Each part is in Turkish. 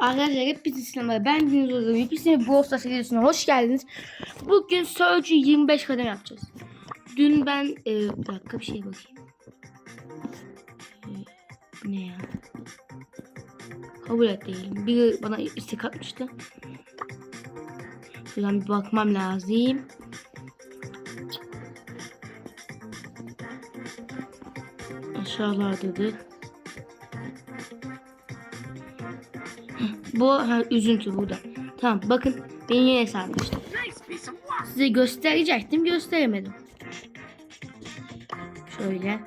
Arkadaşlar hepinize selamlar. Ben Deniz Ozan. Hepinize Brawl Stars videosuna hoş geldiniz. Bugün Surge'ü 25 kadem yapacağız. Dün ben e, bir dakika bir şey bakayım. E, bu ne ya? Kabul et değilim. Biri bana istek atmıştı. Şuradan bir bakmam lazım. Aşağılardadır. Bu ha, üzüntü burada. Tamam bakın benim yine işte. Size gösterecektim gösteremedim. Şöyle.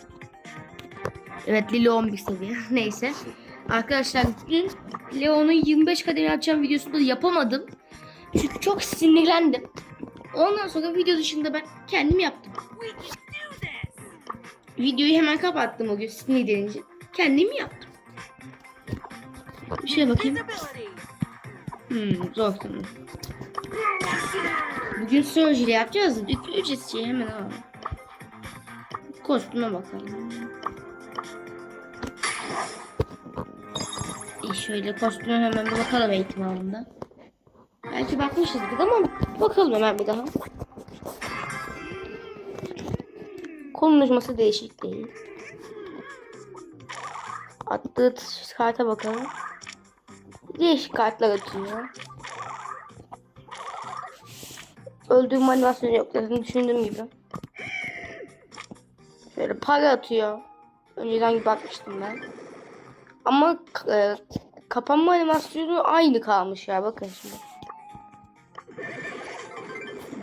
Evet Lilo 11 seviye. Neyse. Arkadaşlar dün Leon'un 25 kademe yapacağım videosunu yapamadım. Çünkü çok sinirlendim. Ondan sonra video dışında ben kendim yaptım. Videoyu hemen kapattım o gün sinirlenince. Kendim yaptım. Bir şeye bakayım. Hmm, zor sanırım. Bugün surgery yapacağız. Ücretsiz hemen alalım. Kostüme bakalım. İyi şöyle kostüme hemen bir bakalım eğitim alanında. Belki bakmışızdır ama bakalım hemen bir daha. Konuşması değişik değil. Attığı karta bakalım. Değişik kartlar atıyor. Öldürme animasyonu yok zaten düşündüğüm gibi. Şöyle para atıyor. Önceden gibi bakmıştım ben. Ama e, kapanma animasyonu aynı kalmış ya bakın şimdi.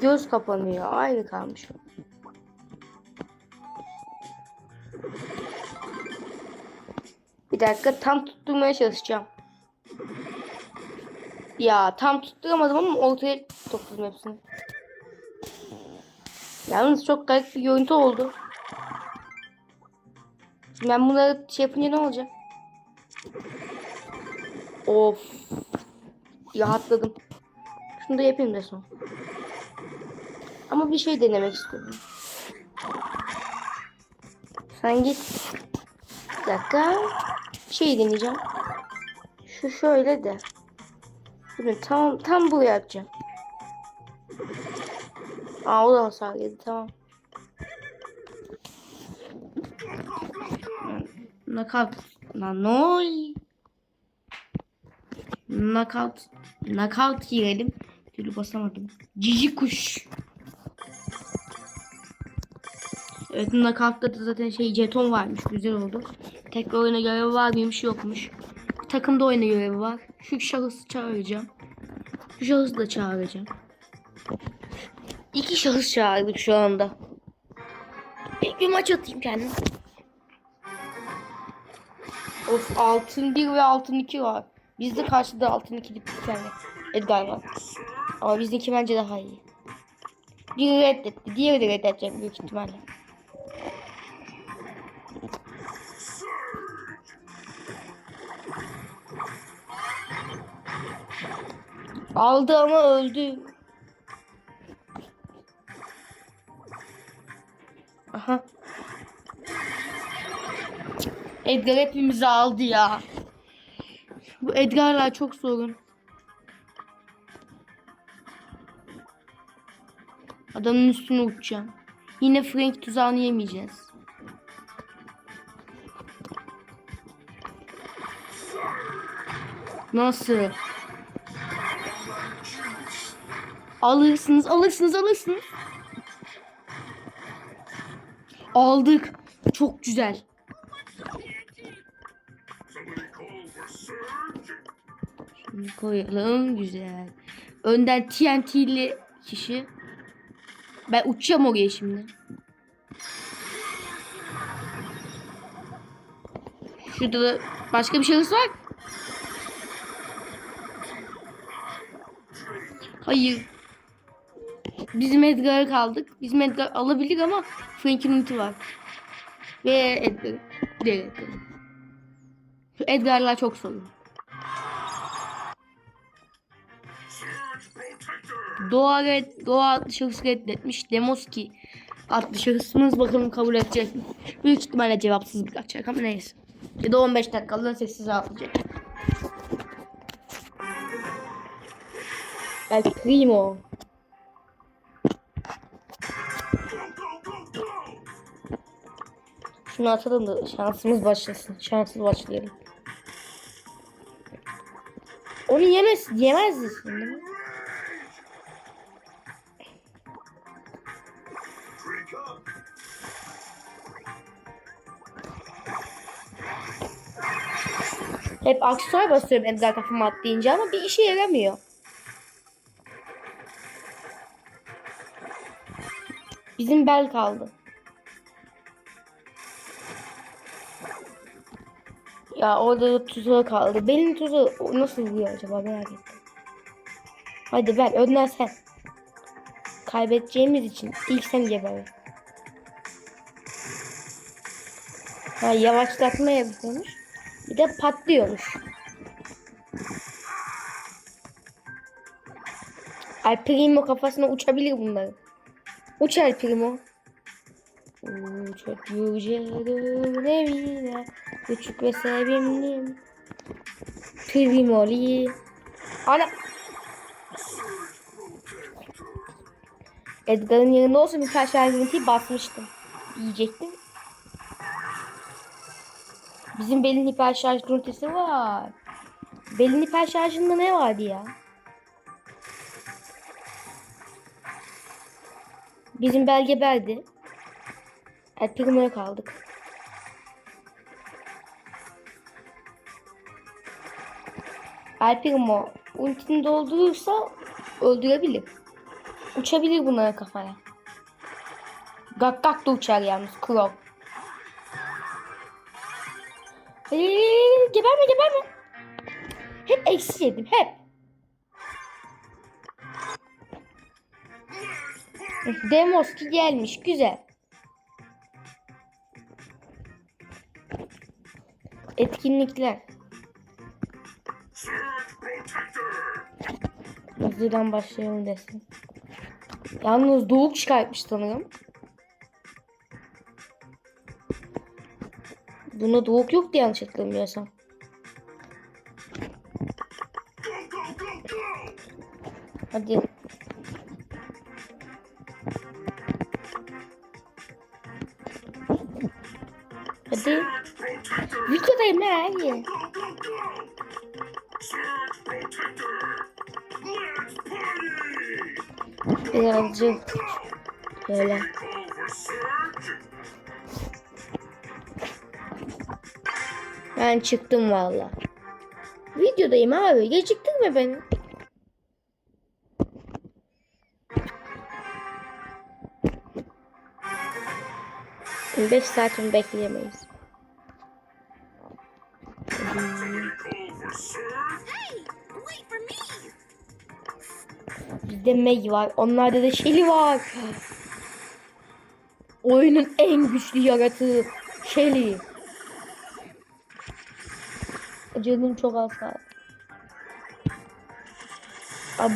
Göz kapanıyor aynı kalmış. Bir dakika tam tutturmaya çalışacağım. Ya tam tutturamadım ama ortaya topladım hepsini. Yalnız çok garip bir görüntü oldu. Şimdi ben bunları şey yapınca ne olacak? Of. Rahatladım. Şunu da yapayım da son. Ama bir şey denemek istiyorum. Sen git. Bir dakika. Şey deneyeceğim. Şu şöyle de. Dur tam tam buraya atacağım. Aa o da hasar yedi tamam. Knockout. Oluyor? Knockout. Knockout girelim. Türlü basamadım. Cici kuş. Evet knockout'ta da zaten şey jeton varmış. Güzel oldu. Tekrar oyuna görevi var mıymış yokmuş. Takımda oyuna görevi var. Şu şahısı çağıracağım. Şu şahısı da çağıracağım. İki şahıs çağırdık şu anda. Bir, bir maç atayım kendim. Of altın 1 ve altın 2 var. Bizde karşıda altın 2'lik bir tane Edgar var. Ama bizdeki bence daha iyi. Biri reddetti. Diğeri de reddedecek büyük ihtimalle. Aldı ama öldü. Aha. Edgar hepimizi aldı ya. Bu Edgar'lar çok sorun. Adamın üstüne uçacağım. Yine Frank tuzağını yemeyeceğiz. Nasıl? Alırsınız, alırsınız, alırsınız. Aldık. Çok güzel. Şunu koyalım. Güzel. Önden TNT'li kişi. Ben uçacağım oraya şimdi. Şurada da başka bir şahıs var. Hayır. Bizim Edgar'a kaldık. Bizim Edgar alabilir ama Frank'in ulti var. Ve Edgar. Diğer Edgar. Şu Edgar'lar çok sorun. Doğa, red, Doğa adlı şahıs reddetmiş. Demoski adlı şahısımız bakalım kabul edecek mi? Büyük ihtimalle cevapsız bir kaçacak ama neyse. Ya da 15 dakikalığına sessiz alacak. El Primo. Şunu atalım da şansımız başlasın. Şanssız başlayalım. Onu yemez, yemezdi şimdi. Hep aksesuar basıyorum Edgar kafama atlayınca ama bir işe yaramıyor. Bizim bel kaldı. Ya orada da tuzağı kaldı. Belin tuzağı o nasıl vuruyor acaba merak ettim. Hadi ver önden sen. Kaybedeceğimiz için ilk sen geber. Ha yavaşlatma yapıyormuş. Bir de patlıyormuş. Al Primo kafasına uçabilir bunları. Uç Al Primo. Uçak yücelir evine Küçük ve sevimli Primoli Ana! Edgar'ın yerinde olsa karşı ayrıntıyı basmıştım. Diyecektim. Bizim belin hiper şarj görüntüsü var. Belin hiper şarjında ne vardı ya? Bizim belge beldi. El Primo'ya kaldık. El Primo ultini doldurursa öldürebilir. Uçabilir bunlara kafaya. Gak gak da uçar yalnız Crow. Eee, geberme geberme. Hep eksi yedim hep. Demoski gelmiş güzel. Etkinlikler. Hızlıdan başlayalım desin. Yalnız doğuk çıkartmış sanırım. Buna doğuk yok diye yanlış hatırlamıyorsam. Hadi. Hadi. Videodayım ha hadi. Birazcık böyle. Ben çıktım valla. Videodayım abi. Geciktin mi beni? Beş saatimi bekleyemeyiz. Bizde Meg var. Onlarda da Shelly var. Oyunun en güçlü yaratığı Shelly. Canım çok az kaldı.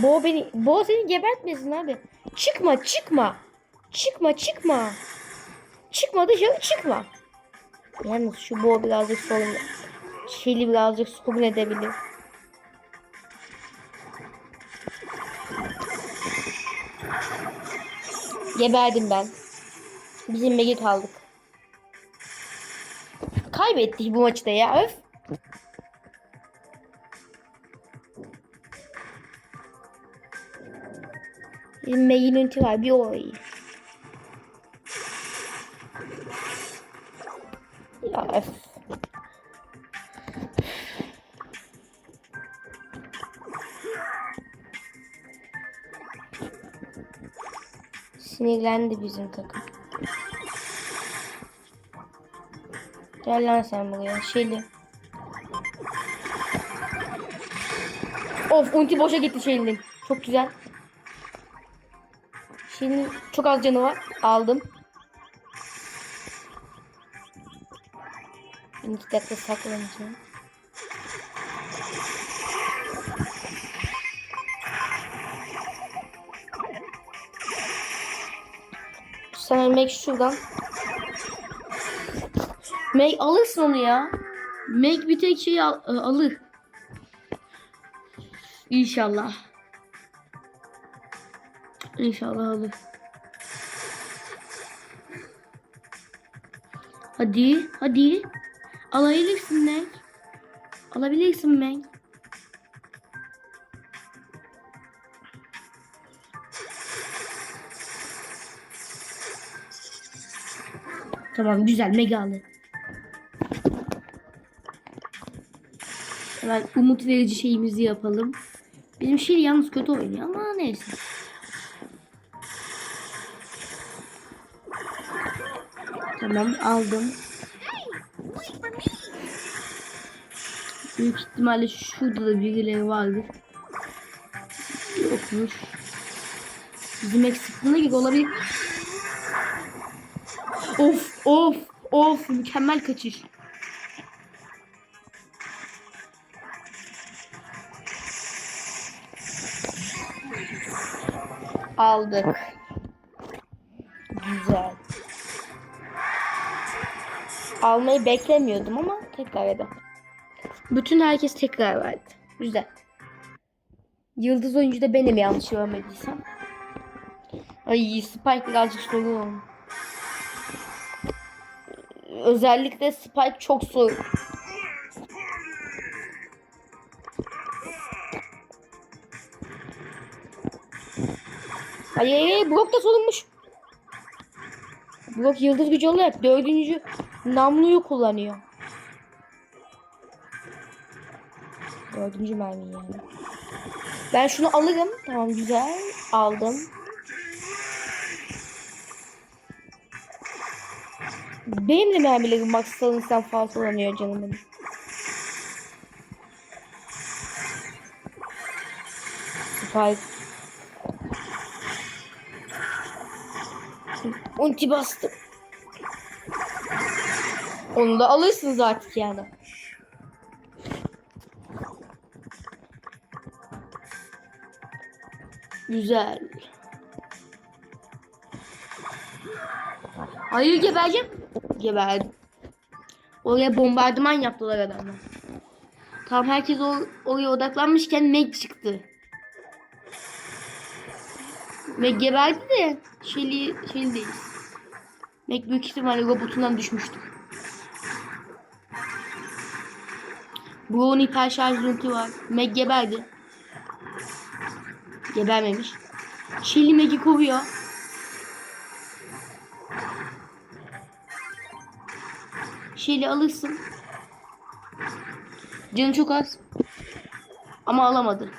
Bo beni, Bo seni gebertmesin hadi. Çıkma, çıkma. Çıkma, çıkma. Çıkma dışarı çıkma. Yalnız şu Bo birazcık sorun. Shelly birazcık sorun edebilir. Geberdim ben. Bizim Meg'i kaldık. Kaybettik bu maçta ya öf. Bizim Meg'in ulti var bir o Sinirlendi bizim takım. Gel lan sen buraya. Şeli. Of ulti boşa gitti Şeli'nin. Çok güzel. Şeli'nin çok az canı var. Aldım. Bir iki dakika saklanacağım. Sen Meg şuradan. Meg alırsın onu ya. Meg bir tek şey al- e, alır. İnşallah. İnşallah alır. Hadi, hadi. Alabilirsin Meg. Alabilirsin Meg. Tamam güzel Meg aldı. Hemen umut verici şeyimizi yapalım. Bizim şey yalnız kötü oynuyor ama neyse. Tamam aldım. Büyük ihtimalle şurada da birileri vardır. Yokmuş. Bizim eksikliğine gibi olabilir. Of of of mükemmel kaçış. Aldık. Güzel. Almayı beklemiyordum ama tekrar edelim. Bütün herkes tekrar verdi. Güzel. Yıldız oyuncu da benim yanlış görmediysem. Ay Spike birazcık sorun. Özellikle Spike çok sorun. Ay ay ay blok da solunmuş. Blok yıldız gücü olarak dördüncü namluyu kullanıyor. Dördüncü mermi yani. Ben şunu alırım. Tamam güzel. Aldım. Benim de mermilerim max salınsan fazlalanıyor canım benim. Spike. Ulti bastım. Onu da alırsınız artık yani. Güzel. Hayır gebereceğim. Geberdim. Oraya bombardıman yaptılar adamlar. Tam herkes or oraya odaklanmışken Meg çıktı. Meg geberdi de Shelly, Shelly değil. Meg büyük ihtimalle robotundan düşmüştü. Brown hiper şarj ulti var. Meg geberdi. Gebermemiş. Shelly Meg'i kovuyor. Shelly alırsın. Canı çok az. Ama alamadı.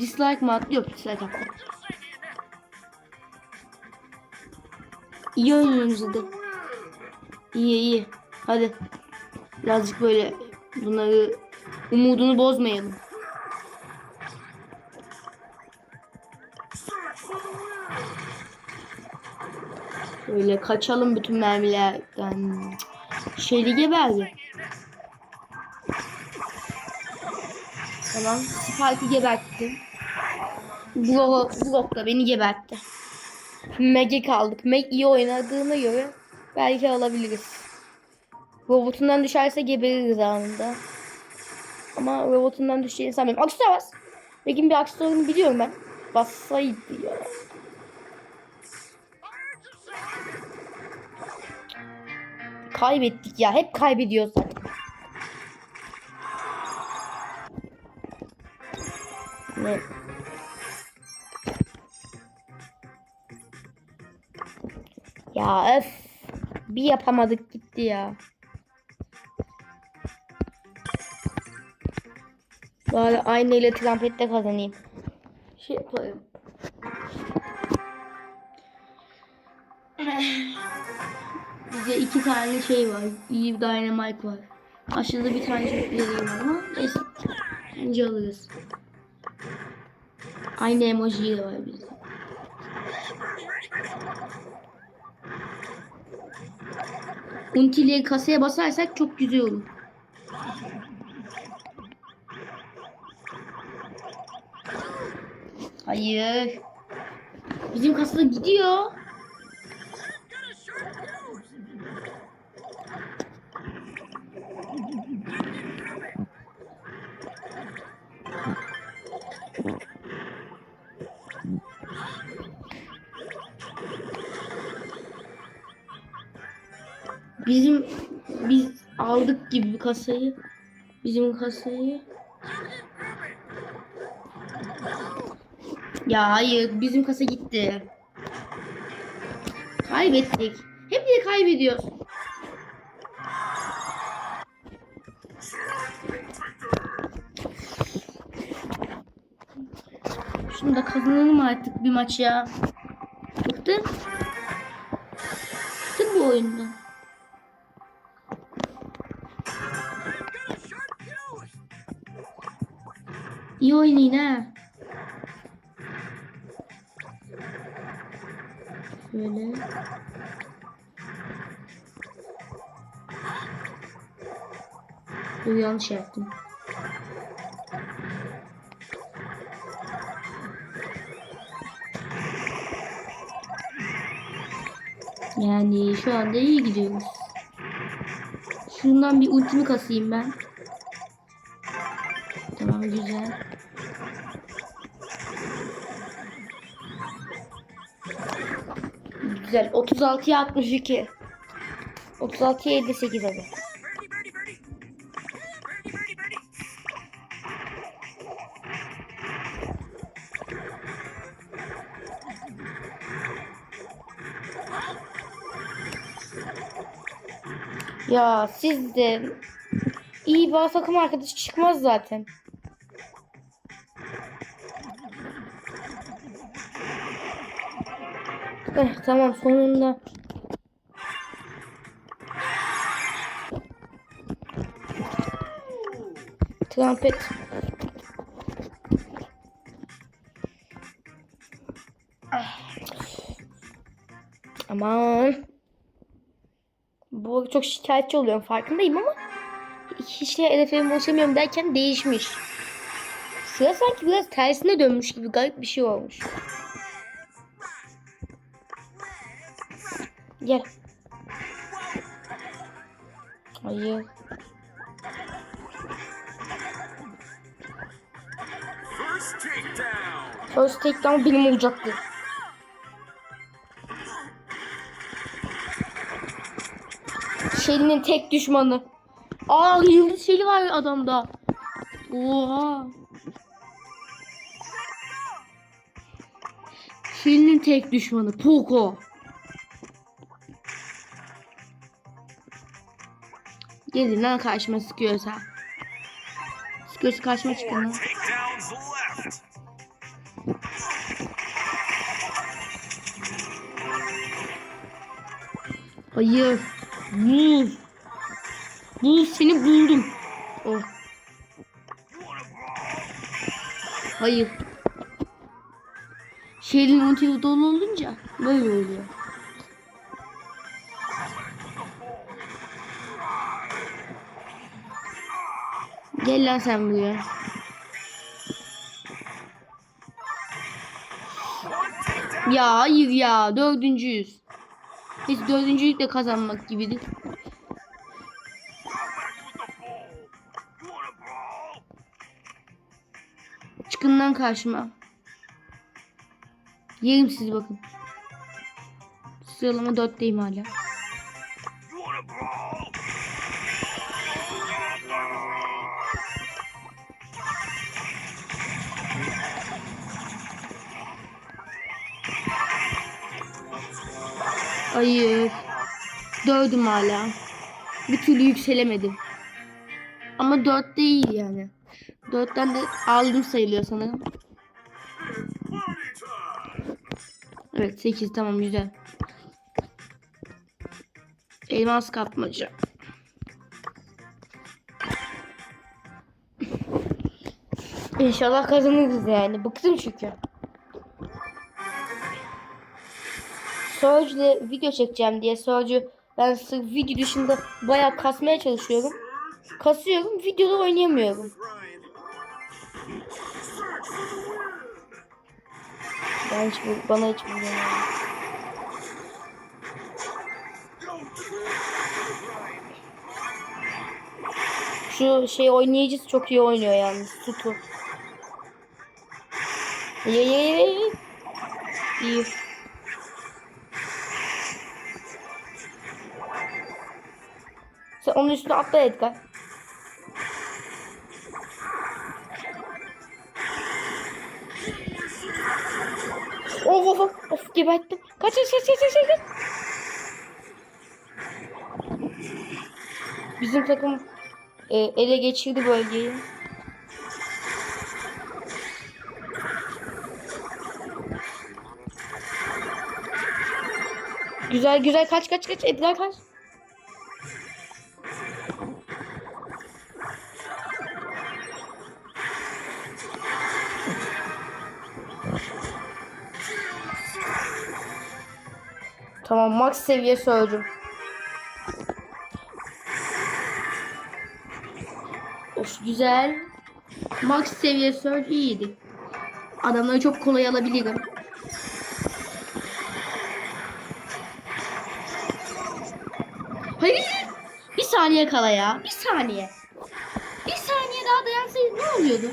Dislike mi attı? Yok dislike attı. İyi oynuyorsunuz hadi. İyi iyi. Hadi. Birazcık böyle bunları umudunu bozmayalım. Böyle kaçalım bütün mermilerden. Şeyli geberdi. Tamam. Spike'ı gebertti. Blok, blok da beni gebertti. Meg'e kaldık. Meg iyi oynadığına göre belki alabiliriz. Robotundan düşerse gebeririz anında. Ama robotundan düşeceğini sanmıyorum. Aksine bas. Meg'in bir aksiyonunu biliyorum ben. Bassaydı ya. Kaybettik ya. Hep kaybediyoruz. Ne? Ya öf. Bir yapamadık gitti ya. Bari aynı ile trampette kazanayım. Şey yaparım. Bize iki tane şey var. İyi bir dynamite var. Aşağıda bir tane çok var ama neyse. Bence alırız. Aynı emoji de var bizde. Untileri kasaya basarsak çok güzel olur. Hayır. Bizim kasada gidiyor. Bizim biz aldık gibi bir kasayı. Bizim kasayı. Ya hayır bizim kasa gitti. Kaybettik. Hep de kaybediyoruz. Şunu da kazanalım artık bir maç ya. Bıktım. Bıktım bu oyundan. İyi oynayın ha. Şöyle. Dur yanlış yaptım. Yani şu anda iyi gidiyoruz. Şundan bir ultimi kasayım ben. Tamam güzel. Güzel. 36'ya 62. 36'ya 58 hadi. Ya siz de iyi bir takım arkadaşı çıkmaz zaten. Eh, tamam sonunda. Trompet. Ah. Aman. Bu çok şikayetçi oluyorum farkındayım ama hiç de hedeflerime ulaşamıyorum derken değişmiş. Sıra sanki biraz tersine dönmüş gibi garip bir şey olmuş. Gel. Hayır. First takedown. Benim olacaktı. Şeli'nin tek düşmanı. Aa yıldız Şeli var adamda. Oha. Şeli'nin tek düşmanı Poco. Gelin lan karşıma sıkıyorsa. Sıkıyorsa karşıma çıkın lan. Hayır. Bul. Bul seni buldum. Oh. Hayır. Şehrin ultiyle dolu olunca böyle oluyor. Gel lan sen buraya. Ya hayır ya dördüncüyüz. Biz dördüncülük de kazanmak gibidir. Çıkın lan karşıma. Yerim sizi bakın. Sıralama dörtteyim hala. Hayır. Dördüm hala. Bir türlü yükselemedim. Ama dört değil yani. Dörtten de aldım sayılıyor sanırım. Evet sekiz tamam güzel. Elmas kapmaca. İnşallah kazanırız yani. Bıktım çünkü. Surge'le video çekeceğim diye Surge'ü ben sırf video dışında bayağı kasmaya çalışıyorum. Kasıyorum, videoda oynayamıyorum. Ben hiç bana hiç bilmiyorum. Şu şey oynayıcısı çok iyi oynuyor yalnız. Tutu. Ye ye ye. İyi. Sen onun üstüne atla Edgar. Of of of, of geberttim. Kaç kaç kaç kaç kaç kaç. Bizim takım e, ele geçirdi bölgeyi. Güzel güzel kaç kaç kaç Edgar kaç. Tamam max seviye söyleyeceğim. Of güzel. Max seviye surge iyiydi. Adamları çok kolay alabilirim. Hayır. Bir saniye kala ya. Bir saniye. Bir saniye daha dayansaydı ne oluyordu?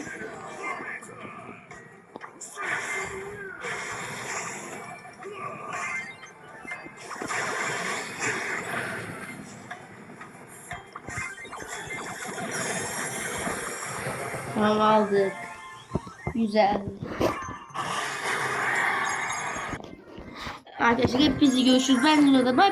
Tamam aldık. Güzel. Arkadaşlar hep görüşürüz. Ben Lina'da. Bye